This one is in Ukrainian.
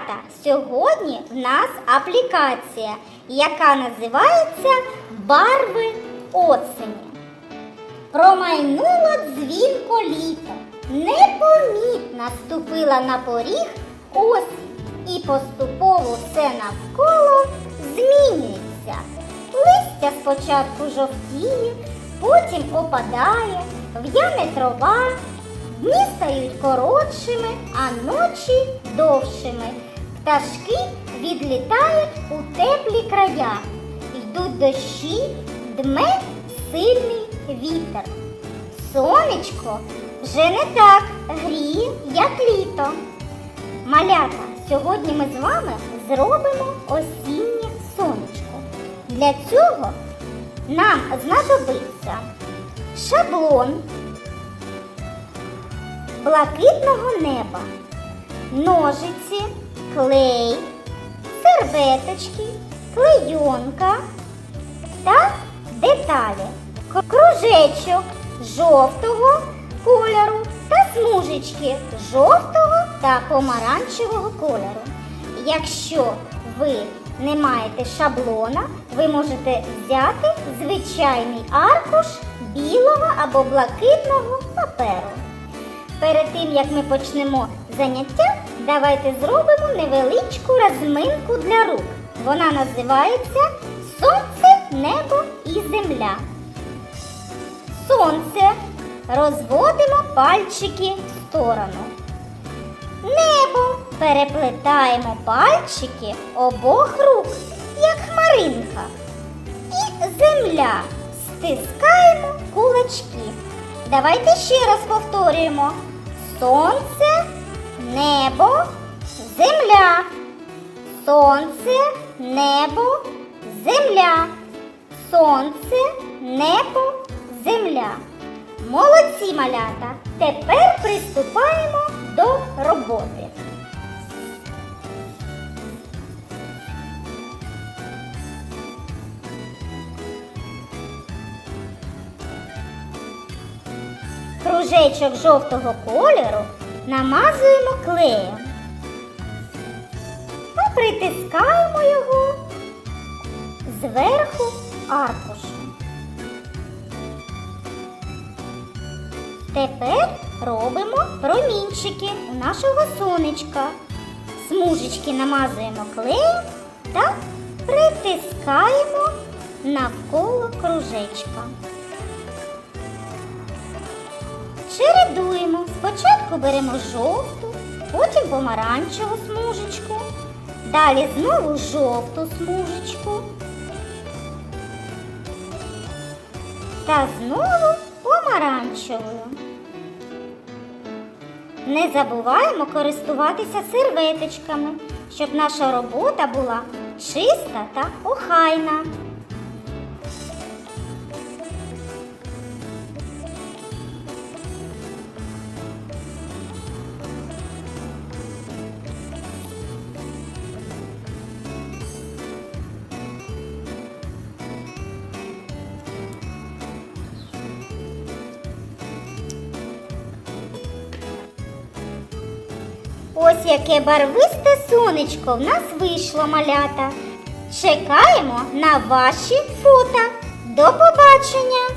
Малята, сьогодні в нас аплікація, яка називається Барви осені. Промайнуло дзвінко літо, непомітно ступила на поріг осінь, і поступово все навколо змінюється. Листя спочатку жовтіє, потім опадає, в'яне трава, дні стають коротшими, а ночі довшими. Пташки відлітають у теплі края, йдуть дощі, дме сильний вітер. Сонечко вже не так гріє, як літо. Малята, сьогодні ми з вами зробимо осіннє сонечко. Для цього нам знадобиться шаблон блакитного неба, ножиці, клей, серветочки, клейонка та деталі. Кружечок жовтого кольору та смужечки жовтого та помаранчевого кольору. Якщо ви не маєте шаблона, ви можете взяти звичайний аркуш білого або блакитного паперу. Перед тим як ми почнемо заняття, давайте зробимо невеличку розминку для рук. Вона називається Сонце, небо і земля. Сонце. Розводимо пальчики в сторону. Небо. Переплетаємо пальчики обох рук, як хмаринка. І земля. Стискаємо кулачки. Давайте ще раз повторюємо. Сонце, небо, земля. Сонце, небо, земля. Сонце, небо, земля. Молодці малята! Тепер приступаємо до роботи. Кружечок жовтого кольору намазуємо клеєм та притискаємо його зверху аркушу. Тепер робимо промінчики у нашого сонечка. Смужечки намазуємо клеєм та притискаємо навколо кружечка. Чередуємо. Спочатку беремо жовту, потім помаранчеву смужечку, далі знову жовту смужечку та знову помаранчевою. Не забуваємо користуватися серветочками, щоб наша робота була чиста та охайна. Ось яке барвисте сонечко в нас вийшло малята. Чекаємо на ваші фото. До побачення!